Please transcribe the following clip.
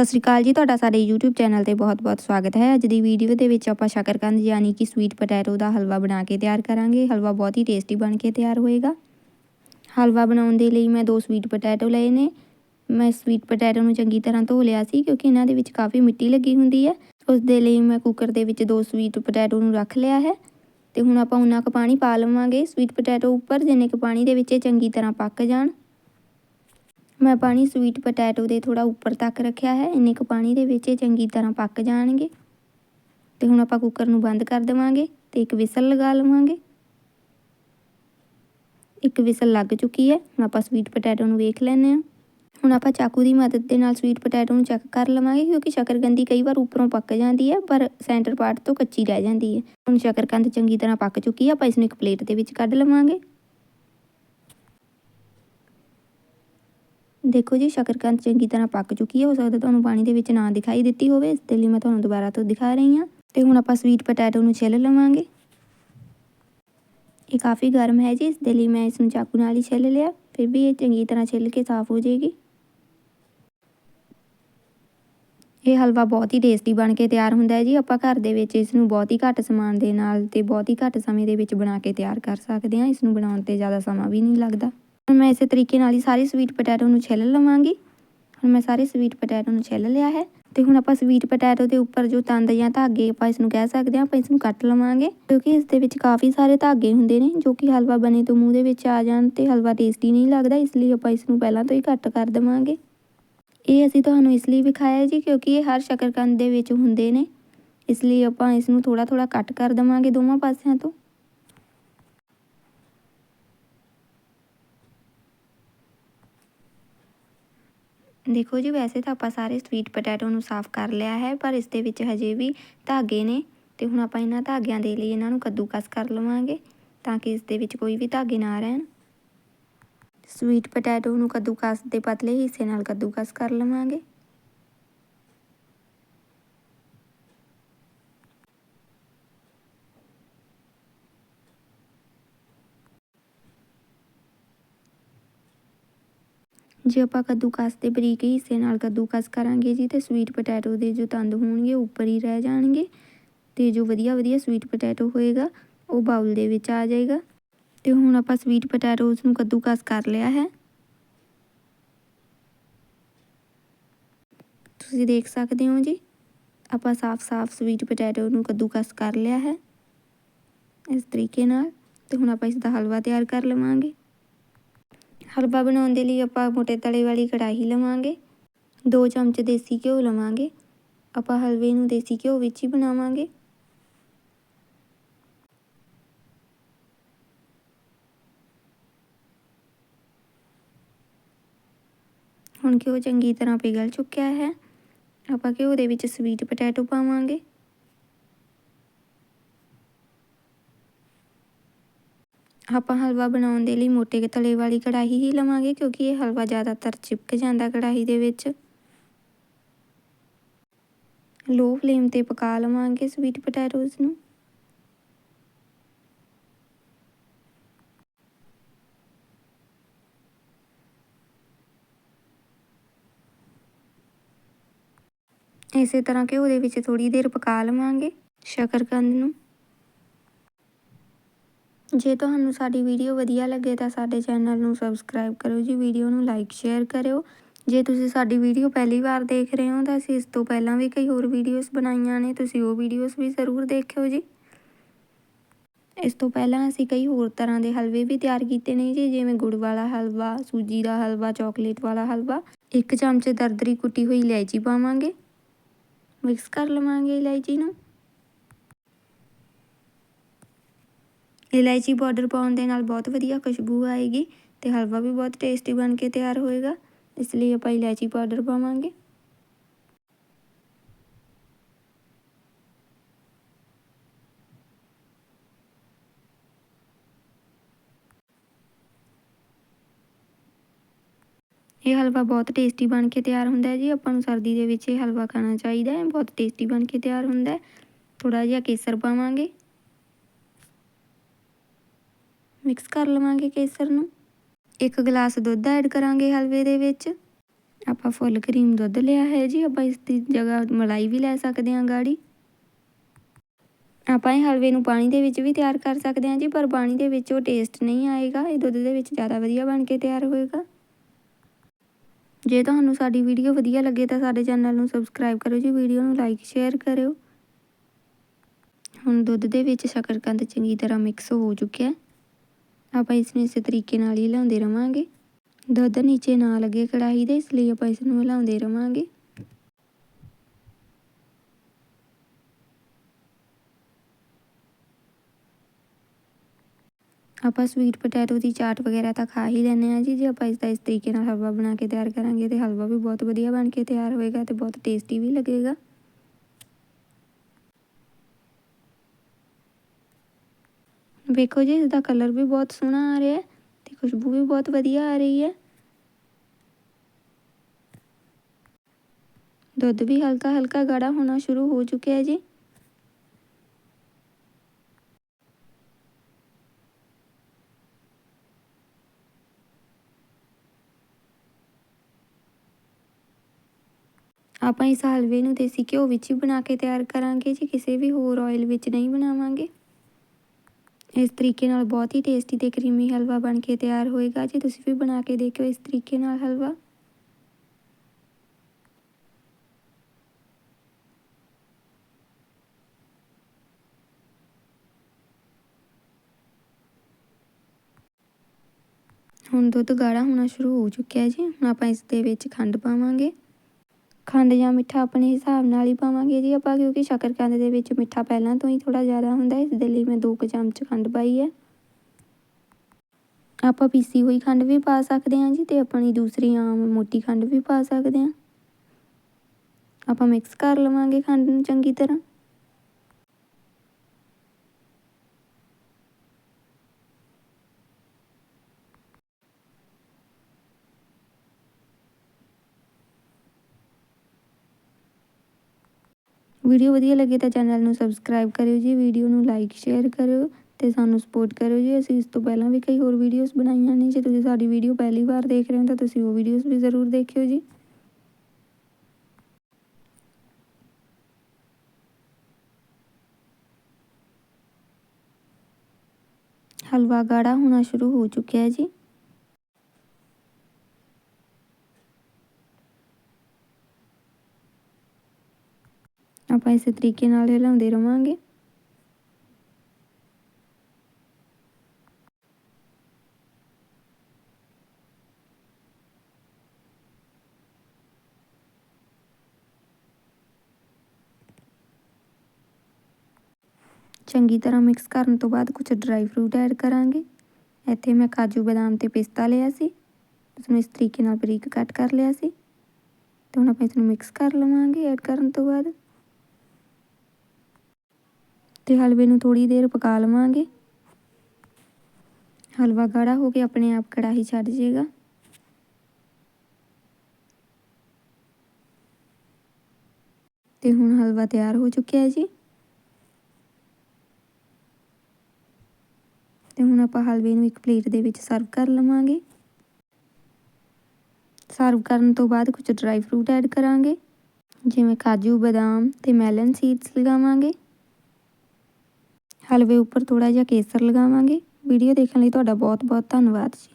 ਸਤਿ ਸ਼੍ਰੀ ਅਕਾਲ ਜੀ, ਤੁਹਾਡਾ ਸਾਡੇ YouTube ਚੈਨਲ ਤੇ ਬਹੁਤ-ਬਹੁਤ ਸਵਾਗਤ ਹੈ। ਅੱਜ ਦੀ ਵੀਡੀਓ ਦੇ ਵਿੱਚ ਆਪਾਂ ਸ਼ਕਰਕੰਦ ਯਾਨੀ ਕਿ ਸਵੀਟ ਪੋਟੈਟੋ ਦਾ ਹਲਵਾ ਬਣਾ ਕੇ ਤਿਆਰ ਕਰਾਂਗੇ। ਹਲਵਾ ਬਹੁਤ ਹੀ ਟੇਸਟੀ ਬਣ ਕੇ ਤਿਆਰ ਹੋਏਗਾ। ਹਲਵਾ ਬਣਾਉਣ ਦੇ ਲਈ ਮੈਂ ਦੋ ਸਵੀਟ ਪੋਟੈਟੋ ਲਏ ਨੇ। ਮੈਂ ਸਵੀਟ ਪੋਟੈਟੋ ਨੂੰ ਚੰਗੀ ਤਰ੍ਹਾਂ ਧੋ ਲਿਆ ਸੀ ਕਿਉਂਕਿ ਇਹਨਾਂ ਦੇ ਵਿੱਚ ਕਾਫੀ ਮਿੱਟੀ ਲੱਗੀ ਹੁੰਦੀ ਹੈ। ਉਸ ਦੇ ਲਈ ਮੈਂ ਕੁੱਕਰ ਦੇ ਵਿੱਚ ਦੋ ਸਵੀਟ ਪੋਟੈਟੋ ਨੂੰ ਰੱਖ ਲਿਆ ਹੈ ਤੇ ਹੁਣ ਆਪਾਂ ਉਨਾ ਕੁ ਪਾਣੀ ਪਾ ਲਵਾਂਗੇ। ਸਵੀਟ ਪੋਟੈਟੋ ਉੱਪਰ ਜਿੰਨੇ ਕੁ ਪਾਣੀ ਦੇ ਵਿੱਚ ਇਹ ਚੰਗੀ ਤਰ੍ਹਾਂ ਪੱਕ ਜਾਣ। ਮੈਂ ਪਾਣੀ ਸਵੀਟ ਪੋਟੈਟੋ ਦੇ ਥੋੜਾ ਉੱਪਰ ਤੱਕ ਰੱਖਿਆ ਹੈ। ਇੰਨੇ ਕੁ ਪਾਣੀ ਦੇ ਵਿੱਚ ਇਹ ਚੰਗੀ ਤਰ੍ਹਾਂ ਪੱਕ ਜਾਣਗੇ। ਤੇ ਹੁਣ ਆਪਾਂ ਕੁੱਕਰ ਨੂੰ ਬੰਦ ਕਰ ਦੇਵਾਂਗੇ ਤੇ ਇੱਕ ਵਿਸਲ ਲਗਾ ਲਵਾਂਗੇ। ਇੱਕ ਵਿਸਲ ਲੱਗ ਚੁੱਕੀ ਹੈ। ਹੁਣ ਆਪਾਂ ਸਵੀਟ ਪੋਟੈਟੋ ਨੂੰ ਵੇਖ ਲੈਂਦੇ ਹਾਂ। ਹੁਣ ਆਪਾਂ ਚਾਕੂ ਦੀ ਮਦਦ ਦੇ ਨਾਲ ਸਵੀਟ ਪੋਟੈਟੋ ਨੂੰ ਚੈੱਕ ਕਰ ਲਵਾਂਗੇ ਕਿਉਂਕਿ ਸ਼ਕਰਕੰਦੀ ਕਈ ਵਾਰ ਉੱਪਰੋਂ ਪੱਕ ਜਾਂਦੀ ਹੈ, ਪਰ ਸੈਂਟਰ ਪਾਰਟ ਤੋਂ ਕੱਚੀ ਰਹਿ ਜਾਂਦੀ ਹੈ। ਹੁਣ ਸ਼ਕਰਕੰਦ ਚੰਗੀ ਤਰ੍ਹਾਂ ਪੱਕ ਚੁੱਕੀ ਹੈ। ਆਪਾਂ ਇਸ ਨੂੰ ਇੱਕ ਪਲੇਟ ਦੇ ਵਿੱਚ ਕੱਢ ਲਵਾਂਗੇ। ਦੇਖੋ ਜੀ, ਸ਼ਕਰਕੰਦ ਚੰਗੀ ਤਰ੍ਹਾਂ ਪੱਕ ਚੁੱਕੀ ਹੈ, ਹੋ ਸਕਦਾ ਤੁਹਾਨੂੰ ਪਾਣੀ ਦੇ ਵਿੱਚ ਨਾ ਦਿਖਾਈ ਦਿੱਤੀ ਹੋਵੇ। ਇਸ ਦੇ ਲਈ ਮੈਂ ਤੁਹਾਨੂੰ ਦੁਬਾਰਾ ਤੋਂ ਦਿਖਾ ਰਹੀ ਹਾਂ। ਤੇ ਹੁਣ ਆਪਾਂ ਸਵੀਟ ਪੋਟੈਟੋ ਨੂੰ ਛਿੱਲ ਲਵਾਂਗੇ। ਇਹ ਕਾਫੀ ਗਰਮ ਹੈ ਜੀ, ਇਸ ਦੇ ਲਈ ਮੈਂ ਇਸ ਨੂੰ ਚਾਕੂ ਨਾਲ ਹੀ ਛਿੱਲ ਲਿਆ। ਫਿਰ ਵੀ ਇਹ ਚੰਗੀ ਤਰ੍ਹਾਂ ਛਿੱਲ ਕੇ ਸਾਫ਼ ਹੋ ਜਾਏਗੀ। ਇਹ ਹਲਵਾ ਬਹੁਤ ਹੀ ਟੇਸਟੀ ਬਣ ਕੇ ਤਿਆਰ ਹੁੰਦਾ ਹੈ ਜੀ। ਆਪਾਂ ਘਰ ਦੇ ਵਿੱਚ ਇਸ ਨੂੰ ਬਹੁਤ ਹੀ ਘੱਟ ਸਮਾਨ ਦੇ ਨਾਲ ਤੇ ਬਹੁਤ ਹੀ ਘੱਟ ਸਮੇਂ ਦੇ ਵਿੱਚ ਬਣਾ ਕੇ ਤਿਆਰ ਕਰ ਸਕਦੇ ਹਾਂ। ਇਸ ਨੂੰ ਬਣਾਉਣ ਤੇ ਜ਼ਿਆਦਾ ਸਮਾਂ ਵੀ ਨਹੀਂ ਲੱਗਦਾ। ਹੁਣ ਮੈਂ ਇਸੇ ਤਰੀਕੇ ਨਾਲ ਹੀ ਸਾਰੀ ਸਵੀਟ ਪੋਟੈਟੋ ਨੂੰ ਛਿੱਲ ਲਵਾਂਗੀ। ਹੁਣ ਮੈਂ ਸਾਰੇ ਸਵੀਟ ਪੋਟੈਟੋ ਨੂੰ ਛਿੱਲ ਲਿਆ ਹੈ। ਤੇ ਹੁਣ ਆਪਾਂ ਸਵੀਟ ਪੋਟੈਟੋ ਦੇ ਉੱਪਰ ਜੋ ਤੰਦ ਜਾਂ ਧਾਗੇ ਆਪਾਂ ਇਸ ਨੂੰ ਕਹਿ ਸਕਦੇ ਹਾਂ, ਆਪਾਂ ਇਸ ਨੂੰ ਕੱਟ ਲਵਾਂਗੇ। ਕਿਉਂਕਿ ਇਸ ਦੇ ਵਿੱਚ ਕਾਫੀ ਸਾਰੇ ਧਾਗੇ ਹੁੰਦੇ ਨੇ, ਜੋ ਕਿ ਹਲਵਾ ਬਣੇ ਤੋਂ ਮੂੰਹ ਦੇ ਵਿੱਚ ਆ ਜਾਣ ਤੇ ਹਲਵਾ ਟੇਸਟੀ ਨਹੀਂ ਲੱਗਦਾ, ਇਸ ਲਈ ਆਪਾਂ ਇਸ ਨੂੰ ਪਹਿਲਾਂ ਤੋਂ ਹੀ ਕੱਟ ਕਰ ਦੇਵਾਂਗੇ। ਇਹ ਅਸੀਂ ਤੁਹਾਨੂੰ ਇਸ ਲਈ ਵਿਖਾਇਆ ਜੀ, ਕਿਉਂਕਿ ਇਹ ਹਰ ਸ਼ਕਰਕੰਦ ਦੇ ਵਿੱਚ ਹੁੰਦੇ ਨੇ। ਇਸ ਲਈ ਆਪਾਂ ਇਸ ਨੂੰ ਥੋੜਾ ਥੋੜਾ ਕੱਟ ਕਰ ਦੇਵਾਂਗੇ ਦੋਵਾਂ ਪਾਸਿਆਂ ਤੋਂ। ਦੇਖੋ ਜੀ, ਵੈਸੇ ਤਾਂ ਆਪਾਂ ਸਾਰੇ ਸਵੀਟ ਪੋਟੈਟੋ ਨੂੰ ਸਾਫ਼ ਕਰ ਲਿਆ ਹੈ, ਪਰ ਇਸ ਦੇ ਵਿੱਚ ਹਜੇ ਵੀ ਧਾਗੇ ਨੇ ਤੇ ਹੁਣ ਆਪਾਂ ਇਹਨਾਂ ਧਾਗਿਆਂ ਦੇ ਲਈ ਇਹਨਾਂ ਨੂੰ ਕੱਦੂਕਸ ਕਰ ਲਵਾਂਗੇ ਤਾਂ ਕਿ ਇਸ ਦੇ ਵਿੱਚ ਕੋਈ ਵੀ ਧਾਗੇ ਨਾ ਰਹਿਣ। ਸਵੀਟ ਪੋਟੈਟੋ ਨੂੰ ਕੱਦੂਕਸ ਦੇ ਪਤਲੇ ਹਿੱਸੇ ਨਾਲ ਕੱਦੂਕਸ ਕਰ ਲਵਾਂਗੇ। ਜੇ ਆਪਾਂ ਕੱਦੂਕਸ ਦੇ ਬਰੀਕ ਹਿੱਸੇ ਨਾਲ ਕੱਦੂਕਸ ਕਰਾਂਗੇ ਜੀ, ਤੇ ਸਵੀਟ ਪੋਟੈਟੋ ਦੇ ਜੋ ਤੰਦ ਹੋਣਗੇ ਉੱਪਰ ਹੀ ਰਹਿ ਜਾਣਗੇ। ਤੇ ਜੋ ਵਧੀਆ ਵਧੀਆ ਸਵੀਟ ਪੋਟੈਟੋ ਹੋਏਗਾ, ਉਹ ਬਾਉਲ ਦੇ ਵਿੱਚ ਆ ਜਾਏਗਾ। ਤੇ ਹੁਣ ਆਪਾਂ ਸਵੀਟ ਪੋਟੈਟੋਸ ਨੂੰ ਕੱਦੂਕਸ ਕਰ ਲਿਆ ਹੈ। ਤੁਸੀਂ ਦੇਖ ਸਕਦੇ ਹੋ ਜੀ, ਆਪਾਂ ਸਾਫ਼-ਸਾਫ਼ ਸਵੀਟ ਪੋਟੈਟੋ ਨੂੰ ਕੱਦੂਕਸ ਕਰ ਲਿਆ ਹੈ। ਇਸ ਤਰੀਕੇ ਨਾਲ, ਤੇ ਹੁਣ ਆਪਾਂ ਇਸ ਦਾ ਹਲਵਾ ਤਿਆਰ ਕਰ ਲਵਾਂਗੇ। ਹਲਵਾ ਬਣਾਉਣ ਦੇ ਲਈ ਆਪਾਂ ਮੋਟੇ ਤਲੇ ਵਾਲੀ ਕੜਾਹੀ ਲਵਾਂਗੇ। 2 ਚਮਚ ਦੇਸੀ ਘਿਓ ਲਵਾਂਗੇ। ਆਪਾਂ ਹਲਵੇ ਨੂੰ ਦੇਸੀ ਘਿਓ ਵਿੱਚ ਹੀ ਬਣਾਵਾਂਗੇ। ਹੁਣ ਘਿਓ ਚੰਗੀ ਤਰ੍ਹਾਂ ਪਿਘਲ ਚੁੱਕਿਆ ਹੈ। ਆਪਾਂ ਘਿਓ ਦੇ ਵਿੱਚ ਸਵੀਟ ਪੋਟੈਟੋ ਪਾਵਾਂਗੇ। ਆਪਾਂ ਹਲਵਾ ਬਣਾਉਣ ਦੇ ਲਈ ਮੋਟੇ ਤਲੇ ਵਾਲੀ ਕੜਾਹੀ ਹੀ ਲਵਾਂਗੇ ਕਿਉਂਕਿ ਇਹ ਹਲਵਾ ਜ਼ਿਆਦਾਤਰ ਚਿਪਕ ਜਾਂਦਾ ਕੜਾਹੀ ਦੇ ਵਿੱਚ। ਲੋ ਫਲੇਮ ਤੇ ਪਕਾ ਲਵਾਂਗੇ ਸਵੀਟ ਪੋਟੈਟੋਸ ਨੂੰ। ਇਸੇ ਤਰ੍ਹਾਂ ਘਿਓ ਦੇ ਵਿੱਚ ਥੋੜੀ ਦੇਰ ਪਕਾ ਲਵਾਂਗੇ ਸ਼ਕਰਕੰਦ ਨੂੰ। ਜੇ ਤੁਹਾਨੂੰ ਸਾਡੀ ਵੀਡੀਓ ਵਧੀਆ ਲੱਗੇ ਤਾਂ ਸਾਡੇ ਚੈਨਲ ਨੂੰ ਸਬਸਕ੍ਰਾਈਬ ਕਰੋ ਜੀ, ਵੀਡੀਓ ਨੂੰ ਲਾਈਕ ਸ਼ੇਅਰ ਕਰਿਓ। ਜੇ ਤੁਸੀਂ ਸਾਡੀ ਵੀਡੀਓ ਪਹਿਲੀ ਵਾਰ ਦੇਖ ਰਹੇ ਹੋ ਤਾਂ ਅਸੀਂ ਇਸ ਤੋਂ ਪਹਿਲਾਂ ਵੀ ਕਈ ਹੋਰ ਵੀਡੀਓਜ਼ ਬਣਾਈਆਂ ਨੇ, ਤੁਸੀਂ ਉਹ ਵੀਡੀਓਜ਼ ਵੀ ਜ਼ਰੂਰ ਦੇਖਿਓ ਜੀ। ਇਸ ਤੋਂ ਪਹਿਲਾਂ ਅਸੀਂ ਕਈ ਹੋਰ ਤਰ੍ਹਾਂ ਦੇ ਹਲਵੇ ਵੀ ਤਿਆਰ ਕੀਤੇ ਨੇ ਜੀ, ਜਿਵੇਂ ਗੁੜ ਵਾਲਾ ਹਲਵਾ, ਸੂਜੀ ਦਾ ਹਲਵਾ, ਚਾਕਲੇਟ ਵਾਲਾ ਹਲਵਾ। ਇੱਕ ਚਮਚ ਦਰਦਰੀ ਕੁੱਟੀ ਹੋਈ ਇਲਾਇਚੀ ਪਾਵਾਂਗੇ। ਮਿਕਸ ਕਰ ਲਵਾਂਗੇ ਇਲਾਇਚੀ ਨੂੰ। ਇਲਾਇਚੀ ਪਾਊਡਰ ਪਾਉਣ ਦੇ ਨਾਲ ਬਹੁਤ ਵਧੀਆ ਖੁਸ਼ਬੂ ਆਏਗੀ ਤੇ ਹਲਵਾ ਵੀ ਬਹੁਤ ਟੇਸਟੀ ਬਣ ਕੇ ਤਿਆਰ ਹੋਏਗਾ, ਇਸ ਲਈ ਆਪਾਂ ਇਲਾਇਚੀ ਪਾਊਡਰ ਪਾਵਾਂਗੇ। ਇਹ ਹਲਵਾ ਬਹੁਤ ਟੇਸਟੀ ਬਣ ਕੇ ਤਿਆਰ ਹੁੰਦਾ ਹੈ ਜੀ, ਆਪਾਂ ਨੂੰ ਸਰਦੀ ਦੇ ਵਿੱਚ ਇਹ ਹਲਵਾ ਖਾਣਾ ਚਾਹੀਦਾ ਹੈ, ਬਹੁਤ ਟੇਸਟੀ ਬਣ ਕੇ ਤਿਆਰ ਹੁੰਦਾ ਹੈ। ਥੋੜਾ ਜਿਹਾ ਕੇਸਰ ਪਾਵਾਂਗੇ। ਮਿਕਸ ਕਰ ਲਵਾਂਗੇ ਕੇਸਰ ਨੂੰ। ਇੱਕ ਗਲਾਸ ਦੁੱਧ ਐਡ ਕਰਾਂਗੇ ਹਲਵੇ ਦੇ ਵਿੱਚ। ਆਪਾਂ ਫੁੱਲ ਕਰੀਮ ਦੁੱਧ ਲਿਆ ਹੈ ਜੀ, ਆਪਾਂ ਇਸ ਦੀ ਜਗ੍ਹਾ ਮਲਾਈ ਵੀ ਲੈ ਸਕਦੇ ਹਾਂ ਗਾੜੀ। ਆਪਾਂ ਇਹ ਹਲਵੇ ਨੂੰ ਪਾਣੀ ਦੇ ਵਿੱਚ ਵੀ ਤਿਆਰ ਕਰ ਸਕਦੇ ਹਾਂ ਜੀ, ਪਰ ਪਾਣੀ ਦੇ ਵਿੱਚ ਉਹ ਟੇਸਟ ਨਹੀਂ ਆਏਗਾ, ਇਹ ਦੁੱਧ ਦੇ ਵਿੱਚ ਜ਼ਿਆਦਾ ਵਧੀਆ ਬਣ ਕੇ ਤਿਆਰ ਹੋਏਗਾ। ਜੇ ਤੁਹਾਨੂੰ ਸਾਡੀ ਵੀਡੀਓ ਵਧੀਆ ਲੱਗੇ ਤਾਂ ਸਾਡੇ ਚੈਨਲ ਨੂੰ ਸਬਸਕ੍ਰਾਈਬ ਕਰੋ ਜੀ ਵੀਡੀਓ ਨੂੰ ਲਾਈਕ ਸ਼ੇਅਰ ਕਰਿਓ। ਹੁਣ ਦੁੱਧ ਦੇ ਵਿੱਚ ਸ਼ਕਰਕੰਦ ਚੰਗੀ ਤਰ੍ਹਾਂ ਮਿਕਸ ਹੋ ਚੁੱਕਿਆ ਹੈ। ਆਪਾਂ ਇਸ ਨੂੰ ਇਸੇ ਤਰੀਕੇ ਨਾਲ ਹੀ ਹਿਲਾਉਂਦੇ ਰਵਾਂਗੇ। ਦੁੱਧ ਨੀਚੇ ਨਾ ਲੱਗੇ ਕੜਾਹੀ ਦੇ, ਇਸ ਲਈ ਆਪਾਂ ਇਸ ਨੂੰ ਹਿਲਾਉਂਦੇ ਰਵਾਂਗੇ। ਆਪਾਂ ਸਵੀਟ ਪੋਟੈਟੋ ਦੀ ਚਾਟ ਵਗੈਰਾ ਤਾਂ ਖਾ ਹੀ ਲੈਂਦੇ ਆ ਜੀ। ਜੇ ਆਪਾਂ ਇਸ ਦਾ ਇਸ ਤਰੀਕੇ ਨਾਲ ਹਲਵਾ ਬਣਾ ਕੇ ਤਿਆਰ ਕਰਾਂਗੇ ਤੇ ਹਲਵਾ ਵੀ ਬਹੁਤ ਵਧੀਆ ਬਣ ਕੇ ਤਿਆਰ ਹੋਏਗਾ ਤੇ ਬਹੁਤ ਟੇਸਟੀ ਵੀ ਲੱਗੇਗਾ। ਵੇਖੋ ਜੀ ਇਸ ਦਾ ਕਲਰ ਵੀ ਬਹੁਤ ਸੋਹਣਾ ਆ ਰਿਹਾ ਹੈ ਤੇ ਖੁਸ਼ਬੂ ਵੀ ਬਹੁਤ ਵਧੀਆ ਆ ਰਹੀ ਹੈ। ਦੁੱਧ ਵੀ ਹਲਕਾ ਹਲਕਾ ਗਾੜਾ ਹੋਣਾ ਸ਼ੁਰੂ ਹੋ ਚੁੱਕਿਆ ਹੈ ਜੀ। ਆਪਾਂ ਇਸ ਹਲਵੇ ਨੂੰ ਦੇਸੀ ਘਿਓ ਵਿੱਚ ਹੀ ਬਣਾ ਕੇ ਤਿਆਰ ਕਰਾਂਗੇ ਜੀ, ਕਿਸੇ ਵੀ ਹੋਰ ਆਇਲ ਵਿੱਚ ਨਹੀਂ ਬਣਾਵਾਂਗੇ। ਇਸ ਤਰੀਕੇ ਨਾਲ ਬਹੁਤ ਹੀ ਟੇਸਟੀ ਤੇ ਕਰੀਮੀ ਹਲਵਾ ਬਣ ਕੇ ਤਿਆਰ ਹੋਏਗਾ। ਜੇ ਤੁਸੀਂ ਵੀ ਬਣਾ ਕੇ ਦੇਖਿਓ ਇਸ ਤਰੀਕੇ ਨਾਲ ਹਲਵਾ। ਹੁਣ ਦੁੱਧ ਗਾੜਾ ਹੋਣਾ ਸ਼ੁਰੂ ਹੋ ਚੁੱਕਿਆ ਜੀ। ਹੁਣ ਆਪਾਂ ਇਸ ਦੇ ਵਿੱਚ ਖੰਡ ਪਾਵਾਂਗੇ। ਖੰਡ ਜਾਂ ਮਿੱਠਾ ਆਪਣੇ ਹਿਸਾਬ ਨਾਲ ਹੀ ਪਾਵਾਂਗੇ ਜੀ ਆਪਾਂ, ਕਿਉਂਕਿ ਸ਼ੱਕਰਕੰਦ ਦੇ ਵਿੱਚ ਮਿੱਠਾ ਪਹਿਲਾਂ ਤੋਂ ਹੀ ਥੋੜ੍ਹਾ ਜ਼ਿਆਦਾ ਹੁੰਦਾ ਇਸ ਦੇ ਲਈ ਮੈਂ 2 ਚਮਚ ਖੰਡ ਪਾਈ ਹੈ। ਆਪਾਂ ਪੀਸੀ ਹੋਈ ਖੰਡ ਵੀ ਪਾ ਸਕਦੇ ਹਾਂ ਜੀ ਤੇ ਆਪਣੀ ਦੂਸਰੀ ਆਮ ਮੋਟੀ ਖੰਡ ਵੀ ਪਾ ਸਕਦੇ ਹਾਂ। ਆਪਾਂ ਮਿਕਸ ਕਰ ਲਵਾਂਗੇ ਖੰਡ ਨੂੰ ਚੰਗੀ ਤਰ੍ਹਾਂ। ਵੀਡੀਓ ਵਧੀਆ ਲੱਗੇ ਤਾਂ ਚੈਨਲ ਨੂੰ ਸਬਸਕ੍ਰਾਈਬ ਕਰਿਓ ਜੀ, ਵੀਡੀਓ ਨੂੰ ਲਾਈਕ ਸ਼ੇਅਰ ਕਰਿਓ ਤੇ ਸਾਨੂੰ ਸਪੋਰਟ ਕਰਿਓ ਜੀ। ਅਸੀਂ ਇਸ ਤੋਂ ਪਹਿਲਾਂ ਵੀ ਕਈ ਹੋਰ ਵੀਡੀਓਜ਼ ਬਣਾਈਆਂ ਨੇ, ਜੇ ਤੁਸੀਂ ਸਾਡੀ ਵੀਡੀਓ ਪਹਿਲੀ ਵਾਰ ਦੇਖ ਰਹੇ ਹੋ ਤਾਂ ਤੁਸੀਂ ਉਹ ਵੀਡੀਓਜ਼ ਵੀ ਜ਼ਰੂਰ ਦੇਖਿਓ ਜੀ। ਹਲਵਾ ਗਾੜਾ ਹੋਣਾ ਸ਼ੁਰੂ ਹੋ ਚੁੱਕਿਆ ਹੈ ਜੀ। ਆਪਾਂ ਇਸੇ ਤਰੀਕੇ ਨਾਲ ਹਿਲਾਉਂਦੇ ਰਵਾਂਗੇ। ਚੰਗੀ ਤਰ੍ਹਾਂ ਮਿਕਸ ਕਰਨ ਤੋਂ ਬਾਅਦ ਕੁਝ ਡਰਾਈ ਫਰੂਟ ਐਡ ਕਰਾਂਗੇ। ਇੱਥੇ ਮੈਂ ਕਾਜੂ ਬਦਾਮ ਤੇ ਪਿਸਤਾ ਲਿਆ ਸੀ। ਉਸ ਨੂੰ ਇਸ ਤਰੀਕੇ ਨਾਲ ਬਰੀਕ ਕੱਟ ਕਰ ਲਿਆ ਸੀ। ਤੇ ਹੁਣ ਆਪਾਂ ਇਸ ਨੂੰ ਮਿਕਸ ਕਰ ਲਵਾਂਗੇ ਐਡ ਕਰਨ ਤੋਂ ਬਾਅਦ। ਤੇ ਹਲਵੇ ਨੂੰ ਥੋੜੀ ਦੇਰ ਪਕਾ ਲਵਾਂਗੇ। ਹਲਵਾ ਗਾੜਾ ਹੋ ਕੇ ਆਪਣੇ ਆਪ ਕੜਾਹੀ ਛੱਡ ਜਾਏਗਾ ਤੇ ਹੁਣ ਹਲਵਾ ਤਿਆਰ ਹੋ ਚੁੱਕਿਆ ਹੈ ਜੀ। ਤੇ ਹੁਣ ਆਪਾਂ ਹਲਵੇ ਨੂੰ ਇੱਕ ਪਲੇਟ ਦੇ ਵਿੱਚ ਸਰਵ ਕਰ ਲਵਾਂਗੇ। ਸਰਵ ਕਰਨ ਤੋਂ ਬਾਅਦ ਕੁਝ ਡਰਾਈ ਫਰੂਟ ਐਡ ਕਰਾਂਗੇ। ਜਿਵੇਂ ਕਾਜੂ, ਬਦਾਮ ਤੇ ਮੈਲਨ ਸੀਡਸ ਲਗਾਵਾਂਗੇ। ਹਲਵੇ ਉੱਪਰ ਥੋੜਾ ਜਿਹਾ ਕੇਸਰ ਲਗਾਵਾਂਗੇ। ਵੀਡੀਓ ਦੇਖਣ ਲਈ ਤੁਹਾਡਾ ਬਹੁਤ ਬਹੁਤ ਧੰਨਵਾਦ ਜੀ।